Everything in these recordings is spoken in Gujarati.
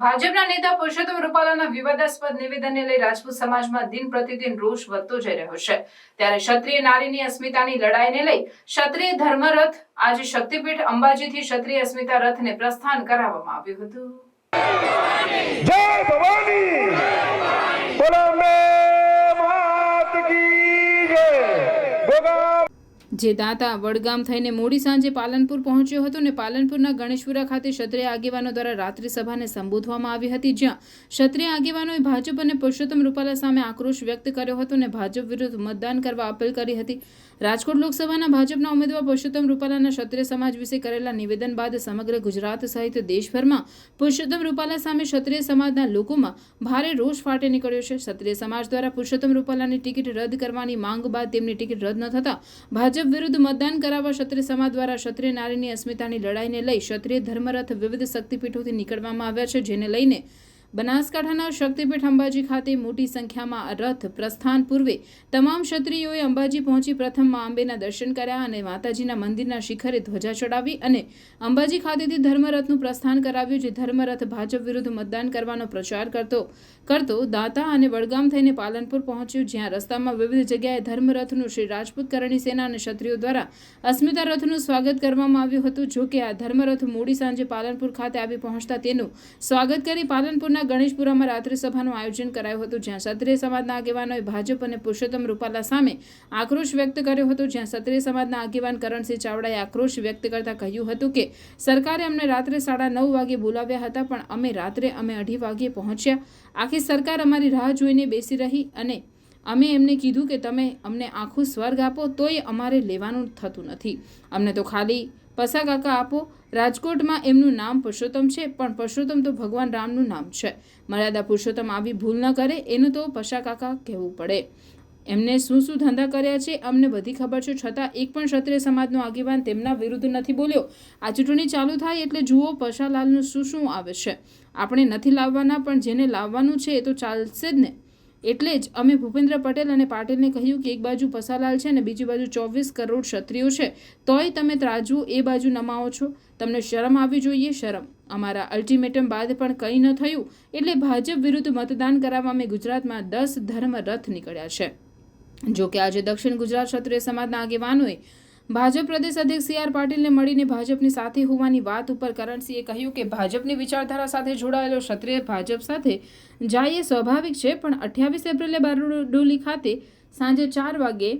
ભાજપના નેતા પુરુષોત્તમ રૂપાલાના વિવાદાસ્પદ નિવેદનને લઈ રાજપૂત સમાજમાં દિન પ્રતિદિન રોષ વધતો જઈ રહ્યો છે. ત્યારે ક્ષત્રિય નારીની અસ્મિતાની લડાઈને લઈ ક્ષત્રિય ધર્મરથ આજે શક્તિપીઠ અંબાજીથી ક્ષત્રિય અસ્મિતા રથને પ્રસ્થાન કરાવવામાં આવ્યું હતું. જય ભવાની! બોલો, મે માત કી જય. ગોગા જે દાતા વડગામ થઈને મોડી સાંજે પાલનપુર પહોંચ્યો હતો ને પાલનપુરના ગણેશપુરા ખાતે ક્ષત્રિય આગેવાનો દ્વારા રાત્રિ સભાને સંબોધવામાં આવી હતી, જ્યાં ક્ષત્રિય આગેવાનોએ ભાજપ અને પુરુષોત્તમ રૂપાલા સામે આક્રોશ વ્યક્ત કર્યો હતો અને ભાજપ વિરુદ્ધ મતદાન કરવા અપીલ કરી હતી. રાજકોટ લોકસભાના ભાજપના ઉમેદવાર પુરુષોત્તમ રૂપાલાના ક્ષત્રિય સમાજ વિશે કરેલા નિવેદન બાદ સમગ્ર ગુજરાત સહિત દેશભરમાં પુરુષોત્તમ રૂપાલા સામે ક્ષત્રિય સમાજના લોકોમાં ભારે રોષ ફાટે નીકળ્યો છે. ક્ષત્રિય સમાજ દ્વારા પુરુષોત્તમ રૂપાલાની ટિકિટ રદ કરવાની માંગ બાદ તેમની ટિકિટ રદ ન થતાં ભાજપ વિરુદ્ધ મતદાન કરાવવા ક્ષત્રિય સમાજ દ્વારા ક્ષત્રિય નારીની અસ્મિતાની લડાઈને લઈ ક્ષત્રિય ધર્મરથ વિવિધ શક્તિપીઠોથી નીકળવામાં આવ્યા છે, જેને લઈને બનાસકાંઠાના શક્તિપીઠ અંબાજી ખાતે મોટી સંખ્યામાં રથ પ્રસ્થાન પૂર્વે તમામ ક્ષત્રિયોએ અંબાજી પહોંચી પ્રથમ મા અંબેના દર્શન કર્યા અને માતાજીના મંદિરના શિખરે ધ્વજા ચડાવી અને અંબાજી ખાતેથી ધર્મરથનું પ્રસ્થાન કરાવ્યું, જે ધર્મરથ ભાજપ વિરુદ્ધ મતદાન કરવાનો પ્રચાર કરતો કરતો દાતા અને વડગામ થઈને પાલનપુર પહોંચ્યું, જ્યાં રસ્તામાં વિવિધ જગ્યાએ ધર્મરથનું શ્રી રાજપૂત કરણી સેના અને ક્ષત્રિયો દ્વારા અસ્મિતા રથનું સ્વાગત કરવામાં આવ્યું હતું. જોકે આ ધર્મરથ મોડી સાંજે પાલનપુર ખાતે આવી પહોંચતા તેનું સ્વાગત કરી પાલનપુરના ગણેશપુરામાં રાત્રિ સભાનું આયોજન કરાયું હતું, જ્યાં ક્ષત્રિય સમાજના આગેવાનોએ ભાજપ અને પુરુષોત્તમ રૂપાલા સામે આક્રોશ વ્યક્ત કર્યો હતો, જ્યાં ક્ષત્રિય સમાજના આગેવાન કરણસિંહ ચાવડાએ આક્રોશ વ્યક્ત કરતા કહ્યું હતું કે, સરકારે અમને રાત્રે સાડા નવ વાગે બોલાવ્યા હતા, પણ અમે રાત્રે અમે અઢી વાગ્યે પહોંચ્યા. આખી સરકાર અમારી રાહ જોઈને બેસી રહી અને અમે એમને કીધું કે, તમે અમને આખું સ્વર્ગ આપો, તોય અમારે લેવાનું થતું નથી. અમને તો ખાલી પસા કાકા આપો, રાજકોટમાં એમનું નામ પુરુષોત્તમ છે, પણ પુરુષોત્તમ તો ભગવાન રામનું નામ છે. મર્યાદા પુરુષોત્તમ આવી ભૂલ ન કરે, એનું તો પસા કાકા કહેવું પડે. એમને શું શું ધંધા કર્યા છે, અમને બધી ખબર છે, છતાં એક પણ ક્ષત્રિય સમાજનો આગેવાન તેમના વિરુદ્ધ નથી બોલ્યો. આ ચૂંટણી ચાલુ થાય એટલે જુઓ પશાલાલનું શું શું આવે છે. આપણે નથી લાવવાના, પણ જેને લાવવાનું છે એ તો ચાલશે જ ને. એટલે જ અમે ભૂપેન્દ્ર પટેલ અને પાટીલને કહ્યું કે એક બાજુ પસાલાલ છે અને બીજી બાજુ ચોવીસ કરોડ ક્ષત્રિયો છે. તોય તમે ત્રાજુ એ બાજુ નમાવો છો. તમને શરમ આવવી જોઈએ? શરમ. અમારા અલ્ટિમેટમ બાદ પણ કંઈ ન થયું. એટલે ભાજપ વિરુદ્ધ મતદાન કરાવવા અમે ગુજરાતમાં દસ ધર્મ રથ નીકળ્યા છે. જો કે આજે દક્ષિણ ગુજરાત ક્ષત્રિય સમાજના આગેવાનોએ ભાજપ પ્રદેશ અધ્યક્ષ સી આર પાટીલને મળીને ભાજપની સાથે હોવાની વાત ઉપર કરણસિંહે કહ્યું કે ભાજપની વિચારધારા સાથે જોડાયેલો ક્ષત્રિય ભાજપ સાથે જાય એ સ્વાભાવિક છે, પણ અઠ્યાવીસ એપ્રિલે બારડોલી ખાતે સાંજે ચાર વાગે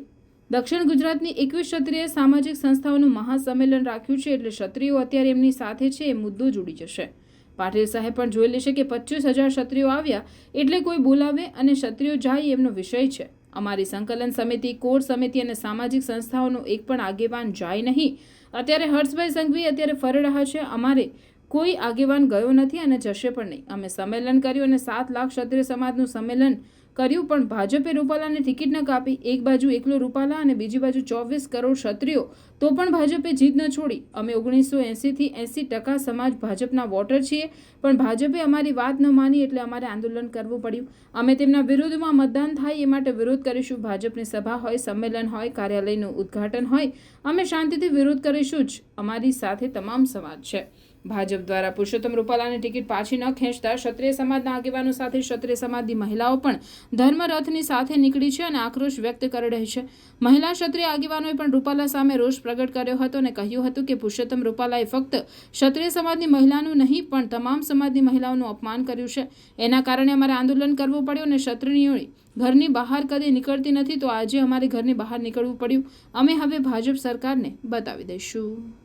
દક્ષિણ ગુજરાતની એકવીસ ક્ષત્રિય સામાજિક સંસ્થાઓનું મહાસંમેલન રાખ્યું છે, એટલે ક્ષત્રિયો અત્યારે એમની સાથે છે, એ મુદ્દો જોડી જશે. પાટીલ સાહેબ પણ જોઈ લેશે કે પચીસ હજાર ક્ષત્રિયો આવ્યા એટલે કોઈ બોલાવે અને ક્ષત્રિયો જાય એમનો વિષય છે. અમારી સંકલન સમિતિ, કોર સમિતિ અને સામાજિક સંસ્થાઓનો એક પણ આગેવાન જાય નહીં. અત્યારે હર્ષભાઈ સંઘવી અત્યારે ફરી રહ્યા છે. અમારે કોઈ આગેવાન ગયો નથી અને જશે પણ નહીં. અમે સંમેલન કર્યું અને સાત લાખ ક્ષત્રિય સમાજનું સંમેલન કર્યું, પણ ભાજપે રૂપાલાને ટિકિટ ન કાપી. એક બાજુ એકલો રૂપાલા અને બીજી બાજુ ચોવીસ કરોડ ક્ષત્રિયો. તો પણ ભાજપે જીત ન છોડી. અમે ઓગણીસો એંસીથી એંસી ટકા સમાજ ભાજપના વોટર છીએ, પણ ભાજપે અમારી વાત ન માની એટલે અમારે આંદોલન કરવું પડ્યું. અમે તેમના વિરોધમાં મતદાન થાય એ માટે વિરોધ કરીશું. ભાજપની સભા હોય, સંમેલન હોય, કાર્યાલયનું ઉદ્ઘાટન હોય, અમે શાંતિથી વિરોધ કરીશું જ. અમારી સાથે તમામ સમાજ છે. ભાજપ દ્વારા પુરુષોત્તમ રૂપાલાની ટિકિટ પાછી ન ખેંચતા ક્ષત્રિય સમાજના આગેવાનો સાથે ક્ષત્રિય સમાજની મહિલાઓ પણ ધર્મરથની સાથે નીકળી છે અને આક્રોશ વ્યક્ત કરી રહી છે. મહિલા ક્ષત્રિય આગેવાનોએ પણ રૂપાલા સામે રોષ પ્રગટ કર્યો હતો અને કહ્યું હતું કે પુરુષોત્તમ રૂપાલાએ ફક્ત ક્ષત્રિય સમાજની મહિલાનું નહીં, પણ તમામ સમાજની મહિલાઓનું અપમાન કર્યું છે. એના કારણે અમારે આંદોલન કરવું પડ્યું અને ક્ષત્રિયોએ ઘરની બહાર કદી નીકળતી નથી, તો આજે અમારે ઘરની બહાર નીકળવું પડ્યું. અમે હવે ભાજપ સરકારને બતાવી દઈશું.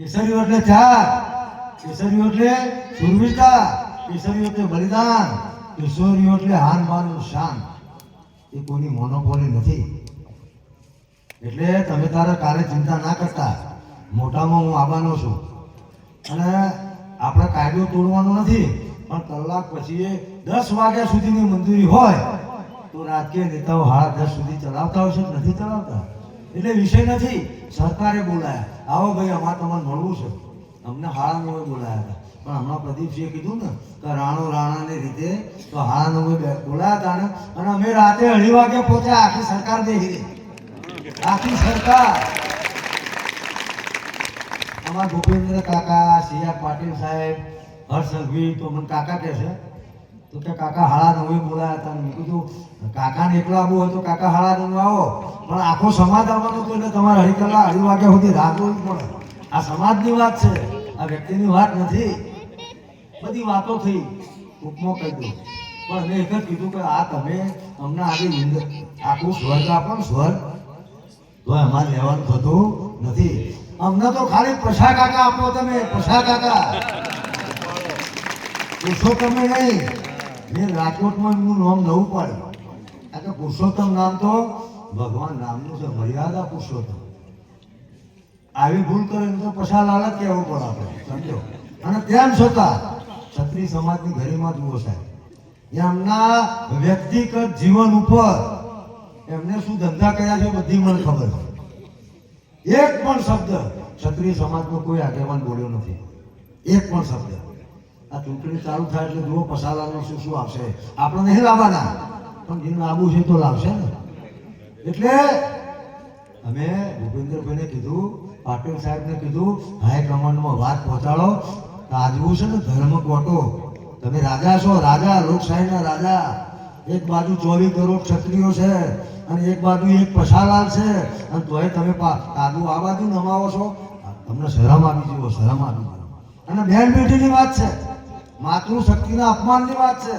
કેસરીઓ એટલે ત્યાગ કેસરીઓ એટલે શૂરવીરતા કેસરીઓ એટલે બલિદાન, કેસરીઓ એટલે હાન માનનું શાન. એ કોઈની મોનોપોલી નથી. એટલે તમે તારે કાલે ચિંતા ના કરતા. મોટામાં હું આવવાનો છું. અને આપણે કાયદો તોડવાનો નથી, પણ કલાક પછી દસ વાગ્યા સુધીની મંજૂરી હોય, તો રાજકીય નેતાઓ હાથ દસ સુધી ચલાવતા હોય છે નથી ચલાવતા? એટલે વિષય નથી. સરકારે બોલાયા. આવો ભાઈ, અમારે તમારે મળવું છે. અમને નવે બોલાયા હતા. પણ હમણાં પ્રદીપસિંહે કીધું ને કે રાણો રાણાની રીતે તો નવે બોલાયા હતા ને, અને અમે રાતે અઢી વાગે પહોંચ્યા આખી સરકાર દેખી આખી સરકાર. અમારા ભૂપેન્દ્ર કાકા, સી પાટીલ સાહેબ, હર્ષ સંઘવી તો મને કાકા કહે છે તો કે કાકા હાળા નવે બોલાયા હતા મેં કીધું, કાકાને એકલા આવવું હોય તો કાકા હાડા નવે આવો. પણ આખો સમાજ આવવાનો તો એટલે તમારે અઢી કલાક, અઢી વાગ્યા સુધી રાહ જોવી પડે. આ સમાજની વાત છે. આ વ્યક્તિની વાત નથી. બધી વાતો થઈ. ટૂંકમાં કહી દઉં. પણ મેં એક જ કીધું કે, આ તમે અમને આવી આખું સ્વર્ગ આપો ને, સ્વર્ગ. તો અમારે લેવાનું થતું નથી. અમને તો ખાલી પછા કાકા આપો તમે પછા કાકા. તમે નહીં. મેં રાજકોટમાં એમનું નામ નવું પડ્યું કારણ કે પુરુષોત્તમ નામ તો ભગવાન નામનું છે, મર્યાદા પુરુષોત્તમ. આવી ભૂલ કરે તો પછા લાલચ કહેવું પડે આપણે, સમજો? અને તેમ છતાં ક્ષત્રિય સમાજની ઘડીમાં જુઓ સાહેબ. એમના વ્યક્તિગત જીવન ઉપર એમને શું ધંધા કર્યા છે બધી મને ખબર છે. એક પણ શબ્દ ક્ષત્રિય સમાજનો કોઈ આગેવાન બોલ્યો નથી. એક પણ શબ્દ. આ ચૂંટણી ચાલુ થાય એટલે જુઓ પસાલાલને શું શું આવશે. આપણે નહીં લાવવાના, પણ જેને લાવવું છે તો લાવશે ને. એટલે અમે ભૂપેન્દ્રભાઈને કીધું, પાટીલ સાહેબને કીધું હાઈકમાન્ડમાં વાત પહોંચાડો. તાજવું છે ને, ધર્મ કોટો. તમે રાજા છો, રાજા લોકશાહીના રાજા. એક બાજુ ચોવીસ કરોડ ક્ષત્રિયો છે, અને એક બાજુ એક પછાલાલ છે. અને તોય તમે કાદુ આ બાજુ નમાવો છો. તમને શરમ આવી જુઓ, શરમ આવી જુઓ. અને બેન બેટીની વાત છે. માતૃશક્તિના અપમાનની વાત છે.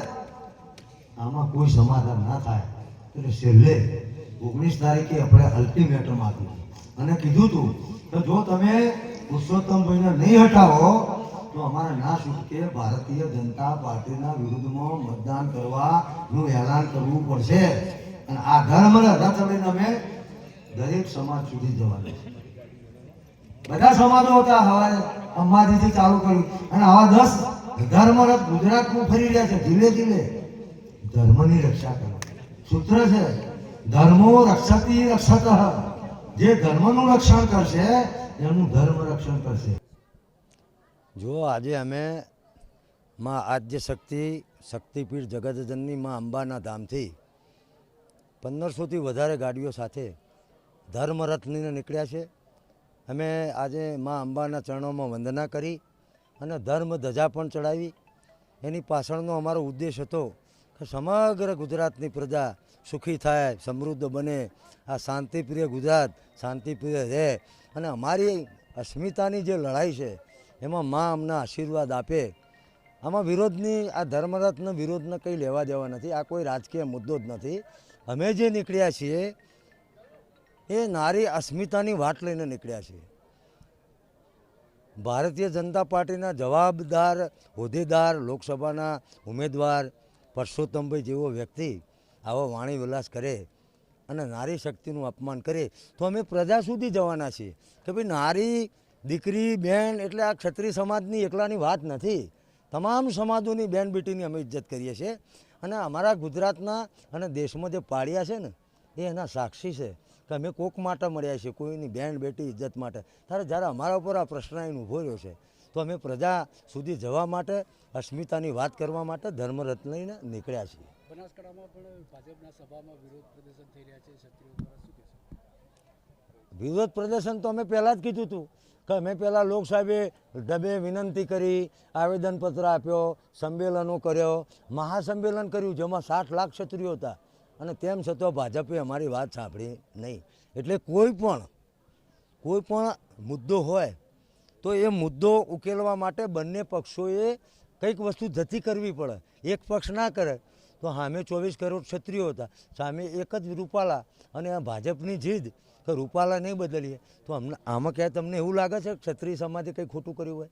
આમાં કોઈ સમાધાન ના થાય. એટલે છેલ્લે ઓગણીસ તારીખે આપણે અલ્ટિમેટમ આપ્યું અને કીધું હતું કે જો તમે પુરુષોત્તમભાઈને નહીં હટાવો, તો અમારે ના છૂટકે ભારતીય જનતા પાર્ટીના વિરુદ્ધમાં મતદાન કરવાનું એલાન કરવું પડશે. અને આ ધર્મ રથ લઈને અમે દરેક સમાજ સુધી જવાના બધા સમાજો હતા, હવારે અંબાજીથી ચાલુ કર્યું. અને આવા દસ ધર્મરથ ગુજરાતમાં ફરી રહ્યા છે ધીરે ધીરે ધર્મની રક્ષા કરો. સૂત્ર છે, ધર્મો રક્ષતી રક્ષત. જે ધર્મનું રક્ષણ કરશે, એનું ધર્મ રક્ષણ કરશે. જો આજે અમે માં આદ્ય શક્તિ શક્તિપીઠ જગતજનની માં અંબાના ધામથી પંદરસોથી વધારે ગાડીઓ સાથે ધર્મરથ નીકળ્યા છે. અમે આજે માં અંબાના ચરણોમાં વંદના કરી અને ધર્મ ધજા પણ ચડાવી. એની પાછળનો અમારો ઉદ્દેશ હતો કે સમગ્ર ગુજરાતની પ્રજા સુખી થાય, સમૃદ્ધ બને. આ શાંતિપ્રિય ગુજરાત શાંતિપ્રિય રહે. અને અમારી અસ્મિતાની જે લડાઈ છે, એમાં મા અમને આશીર્વાદ આપે. આમાં વિરોધની, આ ધર્મરત્ન વિરોધને કંઈ લેવા દેવા નથી. આ કોઈ રાજકીય મુદ્દો જ નથી. અમે જે નીકળ્યા છીએ, એ નારી અસ્મિતાની વાટ લઈને નીકળ્યા છીએ. ભારતીય જનતા પાર્ટીના જવાબદાર, હોદ્દેદાર લોકસભાના ઉમેદવાર પરસોત્તમભાઈ જેવો વ્યક્તિ આવો વાણી વિલાસ કરે અને નારી શક્તિનું અપમાન કરે, તો અમે પ્રજા સુધી જવાના છીએ કે ભાઈ નારી, દીકરી, બેન એટલે આ ક્ષત્રિય સમાજની એકલાની વાત નથી. તમામ સમાજોની બેન બેટીની અમે ઇજ્જત કરીએ છીએ અને અમારા ગુજરાતના અને દેશમાં જે પાળ્યા છે ને, એ એના સાક્ષી છે. કે અમે કોક માટે મળ્યા છીએ કોઈની બેન બેટી ઇજ્જત માટે. ત્યારે જ્યારે અમારા ઉપર આ પ્રશ્ન આવીને ઊભો રહ્યો છે તો અમે પ્રજા સુધી જવા માટે અસ્મિતાની વાત કરવા માટે ધર્મરથ લઈને નીકળ્યા છીએ. પ્રદર્શન વિરોધ પ્રદર્શન તો અમે પહેલાં જ કીધું હતું કે અમે પહેલાં લોકસાહેબે ડબે વિનંતી કરી આવેદનપત્ર આપ્યો સંમેલનો કર્યો મહાસંમેલન કર્યું જેમાં સાઠ લાખ ક્ષત્રિયો હતા. અને તેમ છતાં ભાજપે અમારી વાત સાંભળી નહીં. એટલે કોઈ પણ કોઈ પણ મુદ્દો હોય તો એ મુદ્દો ઉકેલવા માટે બંને પક્ષોએ કંઈક વસ્તુ જતી કરવી પડે. એક પક્ષ ના કરે તો સામે ચોવીસ કરોડ ક્ષત્રિયો હતા. સામે એક જ રૂપાલા અને આ ભાજપની જીદ કે રૂપાલા નહીં બદલીએ. તો અમને, આમાં ક્યાંય તમને એવું લાગે છે ક્ષત્રિય સમાજે કંઈ ખોટું કર્યું હોય?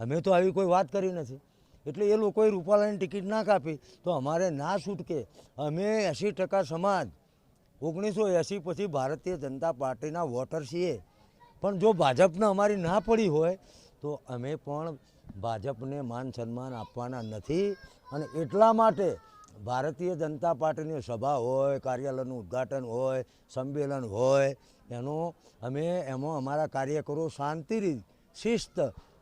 અમે તો આવી કોઈ વાત કરી નથી. એટલે એ લોકોએ રૂપાલાની ટિકિટ ના કાપી. તો અમારે ના છૂટકે અમે એંસી ટકા સમાજ ઓગણીસો એંસી પછી ભારતીય જનતા પાર્ટીના વોટર છીએ. પણ જો ભાજપને અમારી ના પડી હોય, તો અમે પણ ભાજપને માન સન્માન આપવાના નથી. અને એટલા માટે ભારતીય જનતા પાર્ટીની સભા હોય, કાર્યાલયનું ઉદ્ઘાટન હોય, સંમેલન હોય, એનો અમે, એમાં અમારા કાર્યકરો શાંતિ શિસ્ત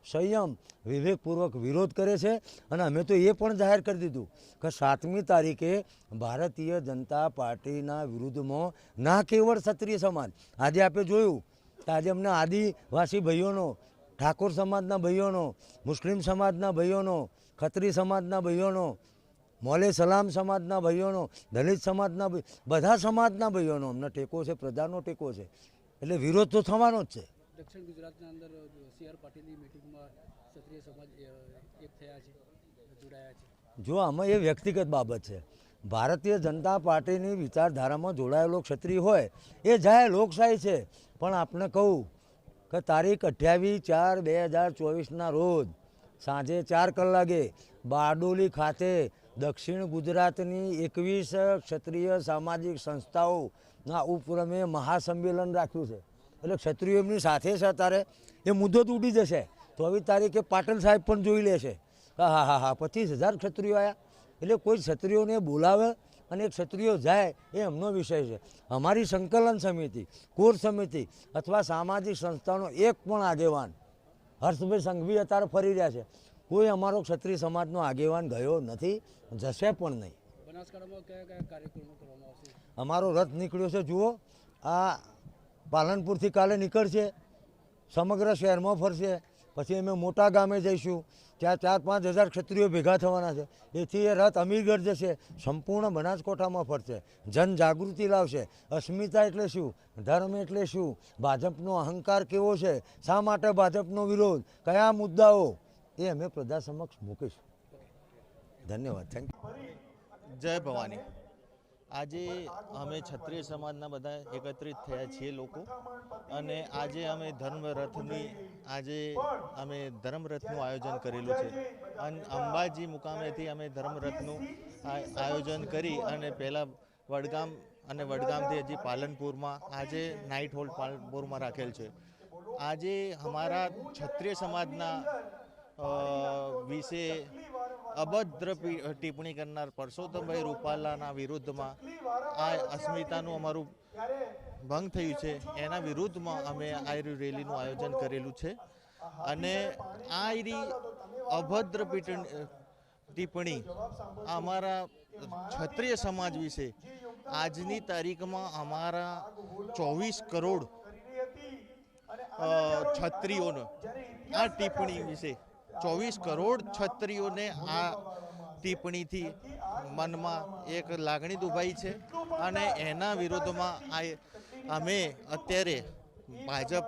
સંયમ, વિવેકપૂર્વક વિરોધ કરે છે અને અમે તો એ પણ જાહેર કરી દીધું કે સાતમી તારીખે ભારતીય જનતા પાર્ટીના વિરુદ્ધમાં ના કેવળ ક્ષત્રિય સમાજ, આજે આપણે જોયું કે આજે અમને આદિવાસી ભાઈઓનો, ઠાકોર સમાજના ભાઈઓનો, મુસ્લિમ સમાજના ભાઈઓનો, ખત્રી સમાજના ભાઈઓનો, મોલે સલામ સમાજના ભાઈઓનો, દલિત સમાજના બધા સમાજના ભાઈઓનો અમને ટેકો છે, પ્રજાનો ટેકો છે. એટલે વિરોધ તો થવાનો જ છે. દક્ષિણ ગુજરાતના અંદર સી આર પાટીલની મિટિંગમાં ક્ષત્રિય સમાજ એક થયા છે, જોડાયા છે. જો આમાં એ વ્યક્તિગત બાબત છે, ભારતીય જનતા પાર્ટીની વિચારધારામાં જોડાયેલો ક્ષત્રિય હોય, એ જાય લોકશાહી છે. પણ આપણે કહું કે તારીખ અઠ્યાવીસ ચાર બે હજાર ચોવીસના રોજ સાંજે ચાર કલાકે બારડોલી ખાતે દક્ષિણ ગુજરાતની એકવીસ ક્ષત્રિય સામાજિક સંસ્થાઓના ઉપક્રમે મહાસંમેલન રાખ્યું છે. એટલે ક્ષત્રિયો એમની સાથે છે અત્યારે. એ મુદ્દો જ ઉડી જશે. ચોવીસ તારીખે પાટણ સાહેબ પણ જોઈ લેશે. હા હા હા હા પચીસ હજાર ક્ષત્રિયો આવ્યા એટલે કોઈ ક્ષત્રિયોને બોલાવે અને ક્ષત્રિયો જાય એ એમનો વિષય છે. અમારી સંકલન સમિતિ કોર સમિતિ અથવા સામાજિક સંસ્થાનો એક પણ આગેવાન હર્ષભાઈ સંઘવી અત્યારે ફરી રહ્યા છે. કોઈ અમારો ક્ષત્રિય સમાજનો આગેવાન ગયો નથી જશે પણ નહીં. અમારો રથ નીકળ્યો છે જુઓ. આ પાલનપુરથી કાલે નીકળશે, સમગ્ર શહેરમાં ફરશે. પછી અમે મોટા ગામે જઈશું, ત્યાં ચાર પાંચ હજાર ક્ષત્રિયો ભેગા થવાના છે. એથી એ રથ અમીરગઢ જશે, સંપૂર્ણ બનાસકોઠામાં ફરશે. જનજાગૃતિ લાવશે. અસ્મિતા એટલે શું? ધર્મ એટલે શું? ભાજપનો અહંકાર કેવો છે? શા માટે ભાજપનો વિરોધ? કયા મુદ્દાઓ? એ અમે પ્રજા સમક્ષ મૂકીશું. ધન્યવાદ. થેન્ક યુ જય ભવાની. આજે અમે ક્ષત્રિય સમાજના બધા એકત્રિત થયા છીએ લોકો. અને આજે અમે ધર્મરથની, આજે અમે ધર્મરથનું આયોજન કરેલું છે. અને અંબાજી મુકામેથી અમે ધર્મરથનું આયોજન કરી અને પહેલાં વડગામ અને વડગામથી હજી પાલનપુરમાં આજે નાઇટ હોલ્ડ પાલનપુરમાં રાખેલ છે. આજે અમારા ક્ષત્રિય સમાજના વિશે અભદ્ર ટિપ્પણી કરનાર પરસોત્તમભાઈ રૂપાલાના વિરુદ્ધમાં આ અસ્મિતાનું અમારું ભંગ થયું છે. એના વિરુદ્ધમાં અમે આ રેલીનું આયોજન કરેલું છે. અને આ રી અભદ્ર ટિપ્પણી અમારા ક્ષત્રિય સમાજ વિશે આજની તારીખમાં અમારા ચોવીસ કરોડ છત્રીઓનો આ ટિપ્પણી વિશે ચોવીસ કરોડ છત્રીઓને આ ટિપ્પણીથી મનમાં એક લાગણી દુભાઈ છે. અને એના વિરોધમાં આ અમે અત્યારે ભાજપ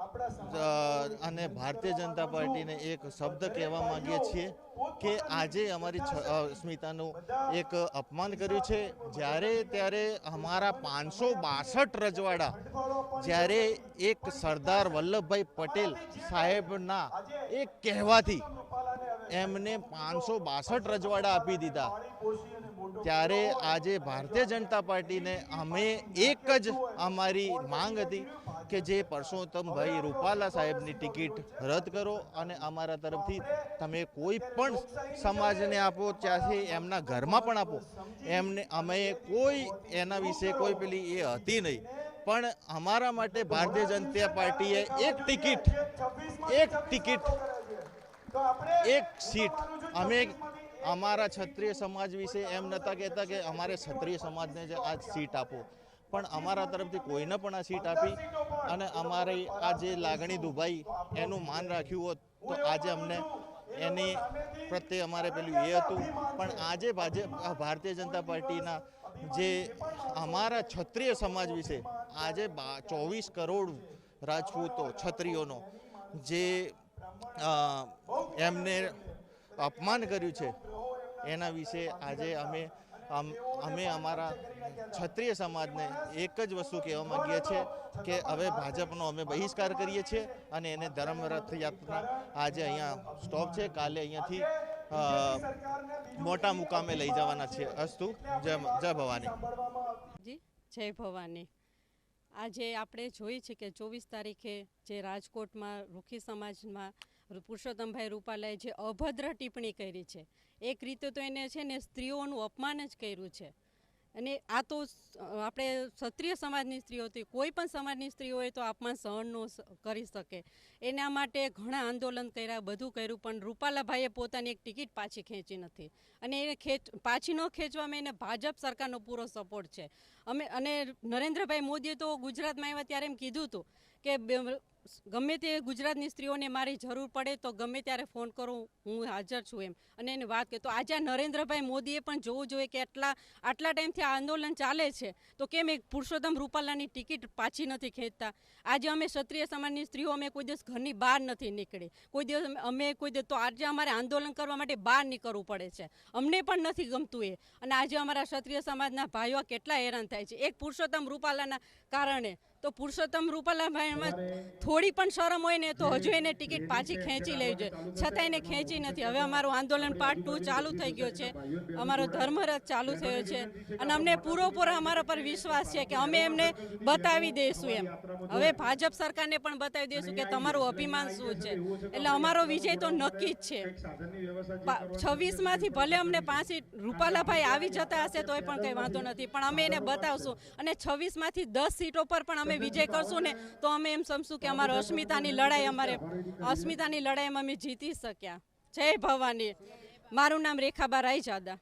અને ભારતીય જનતા પાર્ટીને એક શબ્દ કહેવા માંગીએ છીએ કે આજે અમારી સ્મિતાનું એક અપમાન કર્યું છે. જ્યારે ત્યારે અમારા પાંચસો બાસઠ રજવાડા જ્યારે એક સરદાર વલ્લભભાઈ પટેલ સાહેબના એક કહેવાથી એમને પાંચસો બાસઠ રજવાડા આપી દીધા. ત્યારે આજે ભારતીય જનતા પાર્ટીને અમે એક જ અમારી માંગ હતી કે જે પરસોત્તમભાઈ રૂપાલા સાહેબની ટિકિટ રદ કરો અને અમારા તરફથી તમે કોઈ પણ સમાજને આપો ત્યાંથી એમના ઘરમાં પણ આપો. એમને અમે કોઈ એના વિશે કોઈ પેલી એ હતી નહીં. પણ અમારા માટે ભારતીય જનતા પાર્ટીએ એક ટિકિટ એક ટિકિટ, એક સીટ. અમે અમારા ક્ષત્રિય સમાજ વિશે એમ નતા કહેતા કે અમારે ક્ષત્રિય સમાજને જ આ સીટ આપો. પણ અમારા તરફથી કોઈને પણ આ સીટ આપી અને અમારી આ જે લાગણી દુભાઈ એનું માન રાખ્યું હોત તો આજે અમને એની પ્રત્યે અમારે પેલું એ હતું. પણ આજે ભાજપ ભારતીય જનતા પાર્ટીના જે અમારા ક્ષત્રિય સમાજ વિશે આજે ચોવીસ કરોડ રાજપૂતો ક્ષત્રિયોનો જે એમને અપમાન કર્યું છે, એના વિશે આજે અમે અમ- અમે અમારા ક્ષત્રિય સમાજને એક જ વસ્તુ કહેવા માંગીએ છીએ કે હવે ભાજપનો અમે બહિષ્કાર કરીએ છીએ અને એને ધર્મ રથયાત્રા આજે અહીંયા સ્ટોપ છે. કાલે અહીંયાથી મોટા મુકામે લઈ જવાના છે અસ્તુ, જય જય ભવાની. જય ભવાની. આજે આપણે જોઈ છે કે ચોવીસ તારીખે જે રાજકોટમાં રૂખી સમાજમાં પુરુષોત્તમભાઈ રૂપાલાએ જે અભદ્ર ટિપ્પણી કરી છે, એક રીતે તો એને છે ને સ્ત્રીઓનું અપમાન જ કર્યું છે. અને આ તો આપણે ક્ષત્રિય સમાજની સ્ત્રીઓ હતી, કોઈ પણ સમાજની સ્ત્રી હોય તો અપમાન સહન ન કરી શકે. એના માટે ઘણા આંદોલન કર્યા, બધું કર્યું, પણ રૂપાલાભાઈએ પોતાની એક ટિકિટ પાછી ખેંચી નથી. અને એને ખેંચ, પાછી ન ખેંચવામાં એને ભાજપ સરકારનો પૂરો સપોર્ટ છે. અમે, અને નરેન્દ્રભાઈ મોદીએ તો ગુજરાતમાં આવ્યા ત્યારે એમ કીધું હતું કે ગમે તે ગુજરાતની સ્ત્રીઓને મારી જરૂર પડે તો ગમે ત્યારે ફોન કરો, હું હાજર છું એમ. અને એને વાત કે તો આજે નરેન્દ્રભાઈ મોદીએ પણ જોવું જોઈએ કે આટલા આટલા ટાઈમથી આ આંદોલન ચાલે છે, તો કેમ એક પુરુષોત્તમ રૂપાલાની ટિકિટ પાછી નથી ખેંચતા? આજે અમે ક્ષત્રિય સમાજની સ્ત્રીઓ, અમે કોઈ દિવસ ઘરની બહાર નથી નીકળી. કોઈ દિવસ અમે- કોઈ દિવસ, તો આજે અમારે આંદોલન કરવા માટે બહાર નીકળવું પડે છે. અમને પણ નથી ગમતું એ. અને આજે અમારા ક્ષત્રિય સમાજના ભાઈઓ કેટલા હેરાન થાય છે. એક પુરુષોત્તમ રૂપાલાના કારણે તો પુરુષોત્તમ રૂપાલાભાઈમાં થોડી પણ શરમ હોય ને તો હજુ એને ટિકિટ પાછી ખેંચી લેવી જોઈએ છતાં એને ખેંચી નથી. હવે અમારું આંદોલન પાર્ટ ટુ ચાલુ થઈ ગયો છે. અમારો ધર્મરથ ચાલુ થયો છે. અને અમને પૂરોપૂરો અમારા પર વિશ્વાસ છે કે અમે એમને બતાવી દઈશું એમ. હવે ભાજપ સરકારને પણ બતાવી દઈશું કે તમારું અભિમાન શું છે? એટલે અમારો વિજય તો નક્કી જ છે. છવ્વીસમાંથી ભલે અમને પાંચ સીટ રૂપાલાભાઈ આવી જતા હશે તોય પણ કંઈ વાંધો નથી. પણ અમે એને બતાવશું. અને છવ્વીસમાંથી દસ સીટો પર પણ અમે વિજય કરશું ને, તો અમે એમ સમજશું કે અમારે અસ્મિતાની લડાઈ અમારે અસ્મિતાની લડાઈમાં અમે જીતી શક્યા. જય ભવાની. મારું નામ રેખાબા રાયજાદા.